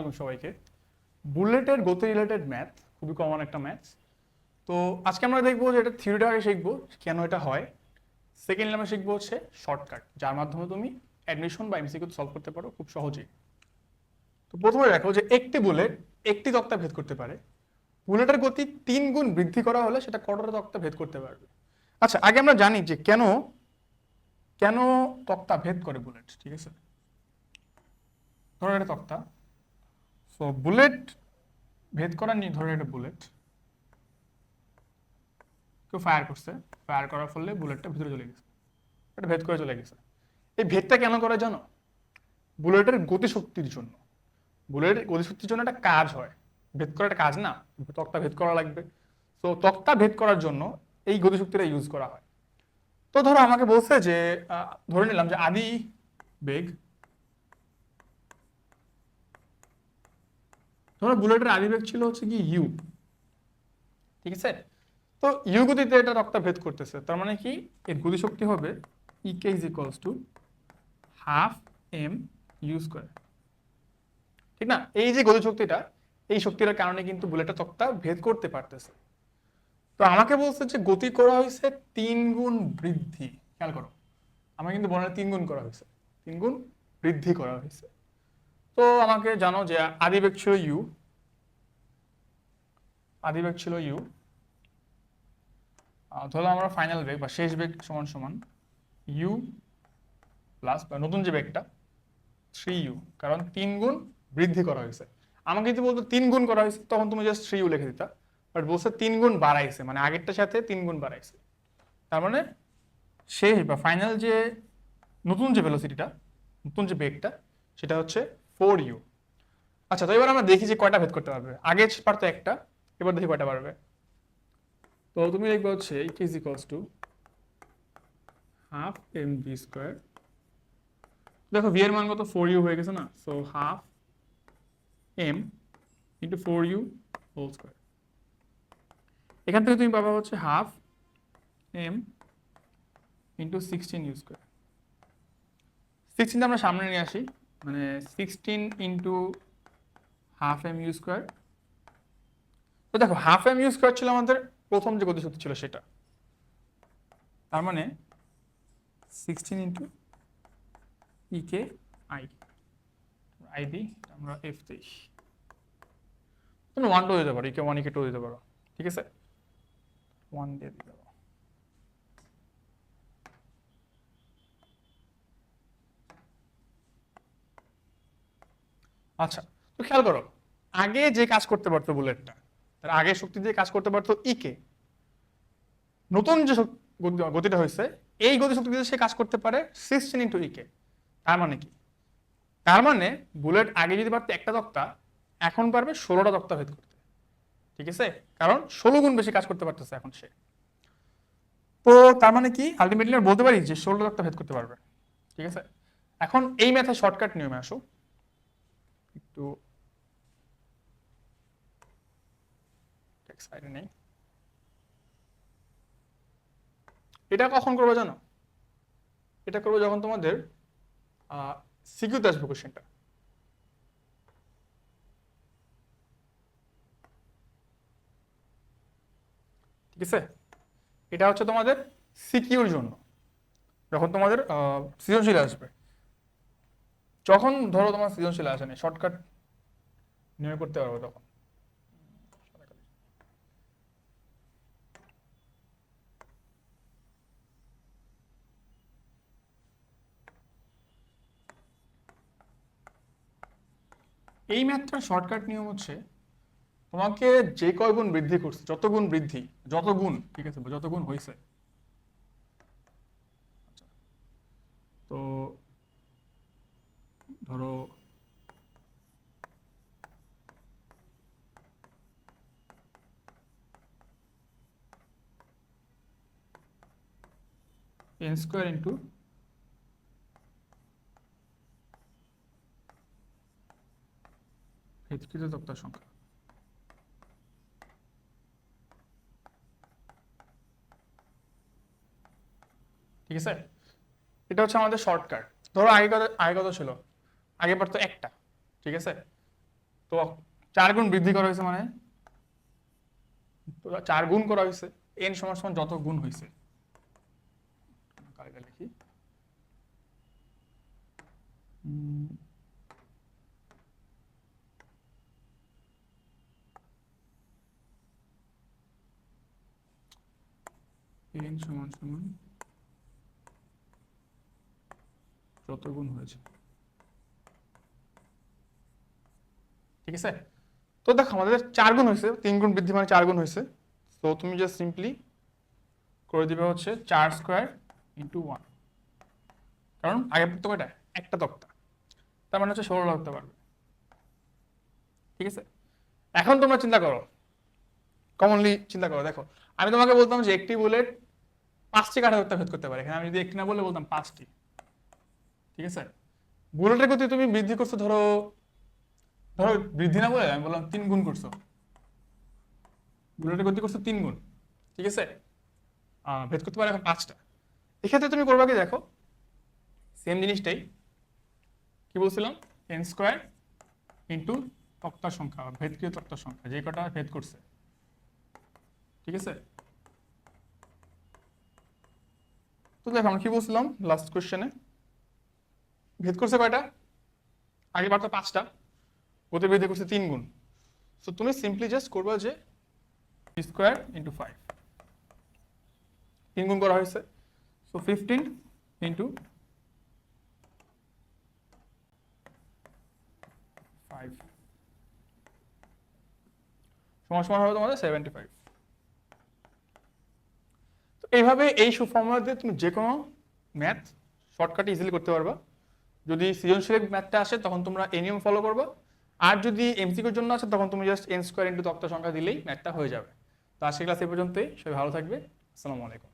আলাইকুম সবাইকে। বুলেটের গতি রিলেটেড ম্যাথ খুবই কমন একটা ম্যাথ তো আজকে আমরা দেখব যে এটা থিওরিটা আগে শিখব, কেন এটা হয়। সেকেন্ড আমরা শিখব হচ্ছে শর্টকাট যার মাধ্যমে তুমি অ্যাডমিশন বা এমসিকিউ সলভ করতে পারো খুব সহজেই। তো প্রথমে দেখো যে একটি বুলেট একটি তক্তা ভেদ করতে পারে। বুলেটের গতি তিন গুণ বৃদ্ধি করা হলে সেটা কতটা তক্তা ভেদ করতে পারবে? আচ্ছা আগে আমরা জানি যে কেন কেন তক্তা ভেদ করে বুলেট, ঠিক আছে? ধরো এটা তক্তা। সো বুলেট ভেদ করার নি ধরো এটা বুলেট কেউ ফায়ার করছে ফায়ার করার ফলে বুলেটটা ভিতরে চলে গেছে। এটা ভেদ করে চলে গেছে। এই ভেদটা কেন করে জানো? বুলেটের গতিশক্তির জন্য। বুলেটের গতিশক্তির জন্য একটা কাজ হয়। ভেদ করা একটা কাজ না তক্তা ভেদ করা লাগবে। তো তক্তা ভেদ করার জন্য এই গতিশক্তিটা ইউজ করা হয়। তো ধরো আমাকে বলছে যে ধরে নিলাম যে আদি বেগ ধরো বুলেটের আদি বেগ ছিল হচ্ছে কি ইউ ঠিক আছে? তো ইউ গতিতে এটা রক্তা ভেদ করতেছে। তার মানে কি? এর গতিশক্তি হবে is to half M U square ঠিক না? এই যে গতিশক্তিটা, এই শক্তিটার কারণে কিন্তু বুলেটটা তক্তা ভেদ করতে পারতেছে। তো আমাকে বলছে যে গতি করা হয়েছে তিন গুণ বৃদ্ধি। খেয়াল করো, আমার কিন্তু বর্ণনা তিন গুণ করা হয়েছে। তিন গুণ বৃদ্ধি করা হয়েছে। তো আমাকে জানো যে আদিবেগ ছিল ইউ আদিবেগ ছিল ইউ। ধরলাম আমরা ফাইনাল বেগ বা শেষ বেগ সমান সমান ইউ প্লাস বা নতুন যে বেগটা থ্রি ইউ কারণ তিন গুণ বৃদ্ধি করা হয়েছে। আমাকে যদি বলতো তিন গুণ করা হয়েছে, তখন তুমি জাস্ট থ্রি ইউ লিখে দিতা। বাট বলছে তিন গুণ বাড়াইছে মানে আগেরটার সাথে তিন গুণ বাড়াইছে। তার মানে শেষ বা ফাইনাল যে নতুন যে ভেলোসিটিটা নতুন যে বেগটা সেটা হচ্ছে ফোর ইউ আচ্ছা তো এবার আমরা দেখি যে কয়টা ভেদ করতে পারবে। আগে পারতো একটা, এবার দেখি কয়টা পারবে। তো তুমি দেখবে হচ্ছে is to half M V square দেখো ভি মান কত? ফোর ইউ হয়ে গেছে না? So half M into four U whole square এখান থেকে তুমি পাবা হচ্ছে half M into sixteen U square sixteen আমরা সামনে নিয়ে আসি। মানে sixteen into half M U square তো দেখো হাফ এম ইউ স্কোয়ার ছিল আমাদের প্রথম যে গতিশক্তি ছিল সেটা। তার মানে sixteen into E K I I দিই আমরা এফ দিই তুমি ওয়ান টু দিতে পারো ইকে ওয়ান ইকে টু দিতে পারো। ঠিক আছে? ওয়ান দিয়ে দিতে পারো আচ্ছা তো খেয়াল করো, আগে যে কাজ করতে পারতো বুলেটটা, তার আগে শক্তি দিয়ে কাজ করতে পারতো ইকে নতুন যে গতিটা হয়েছে, এই গতি শক্তি দিয়ে সে কাজ করতে পারে সিক্সটিন ইন্টু ইকে তার মানে কি? তার মানে বুলেট আগে যদি পারতো একটা তক্তা, এখন পারবে ষোলোটা তক্তা ভেদ করতে। ঠিক আছে? কারণ ষোলো গুণ বেশি কাজ করতে পারতেছে এখন সে। তো তার মানে কি? আলটিমেটলি বলতে পারি যে ষোলো তক্তা ভেদ করতে পারবে। ঠিক আছে? এখন এই ম্যাথে শর্টকাট নিয়মে আসো। একটু সাইডে নেই এটা কখন করব জানো? এটা করব যখন তোমাদের সিকিউতে আসবে কোশ্চেনটা ঠিক আছে? এটা হচ্ছে তোমাদের সিকিউর জন্য। যখন তোমাদের সৃজনশীল আসবে। যখন ধরো তোমার সৃজনশীল আসেনি শর্টকাট নিয়মে করতে পারব তখন। এই ম্যাথটার শর্টকাট নিয়ম হচ্ছে, তোমাকে যে কয় গুণ বৃদ্ধি করছে, যত গুণ বৃদ্ধি, যত গুণ, ঠিক আছে, যত গুণ হয়েছে আচ্ছা। তো ধরো এন স্কোয়ার ইন্টু ভেদকৃত তক্তার সংখ্যা। ঠিক আছে? এটা হচ্ছে আমাদের শর্টকাট ধরো আগে কত আগে কত ছিল? আগে পারতো একটা, ঠিক আছে? তো চার গুণ বৃদ্ধি করা হয়েছে মানে? চার গুণ করা হয়েছে, এন সমান সমান যত গুণ হয়েছে। লিখি। n সমান সমান যত গুণ হয়েছে। ঠিক আছে? তো দেখো, আমাদের চার গুণ হয়েছে, তিন গুণ বৃদ্ধি মানে চার গুণ হয়েছে। তো তুমি জাস্ট সিম্পলি করে দিবে হচ্ছে চার স্কোয়ার ইন্টু ওয়ান কারণ আগে পড়তো কয়টা একটা তক্তা। তার মানে হচ্ছে ষোলো তক্তা পারবে। ঠিক আছে? এখন তোমরা চিন্তা করো। কমনলি চিন্তা করো। দেখো, আমি তোমাকে বলতাম যে একটি বুলেট পাঁচটি কাঠা তক্তা ভেদ করতে পারে। এখানে আমি যদি একটি না বলে বলতাম পাঁচটি। ঠিক আছে? বুলেটের গতি তুমি বৃদ্ধি করছ ধরো ধরো বৃদ্ধি না বলে আমি বললাম তিন গুণ করছ। বুলেটের গতি করছ তিন গুণ, ঠিক আছে? ভেদ করতে পারে এখন পাঁচটা। এক্ষেত্রে তুমি করবা কি দেখো? সেম জিনিসটাই। কি বলছিলাম? এন স্কোয়ার ইন্টু তক্তার সংখ্যা, ভেদকৃত তক্তার সংখ্যা, যে কটা ভেদ করছে। ঠিক আছে? তো দেখো আমরা কি বলছিলাম লাস্ট কোশ্চেনে ভেদ করছে কয়টা? আগে বার তো পাঁচটা। গতি বৃদ্ধি করছে তিন গুণ। সো তুমি সিম্পলি জাস্ট করবা যে স্কোয়ার ইন্টু ফাইভ তিন গুণ করা হয়েছে। সো ফিফটিন ইন্টু ফাইভ সমান সমান হবে তোমাদের সেভেন্টি ফাইভ তো এইভাবে এই সুফর্মুলা দিয়ে তুমি যে কোনো ম্যাথ শর্টকাটে ইজিলি করতে পারবা। যদি সৃজনশীল ম্যাথটা আসে, তখন তোমরা এ নিয়ম ফলো করবা। আর যদি এমসিকিউর জন্য আসে, তখন তুমি জাস্ট এন স্কোয়ার ইন্টু তক্তা সংখ্যা দিলেই ম্যাথটা হয়ে যাবে। তো আজকে ক্লাস এ পর্যন্তই, সবাই ভালো থাকবে। আসসালামু আলাইকুম।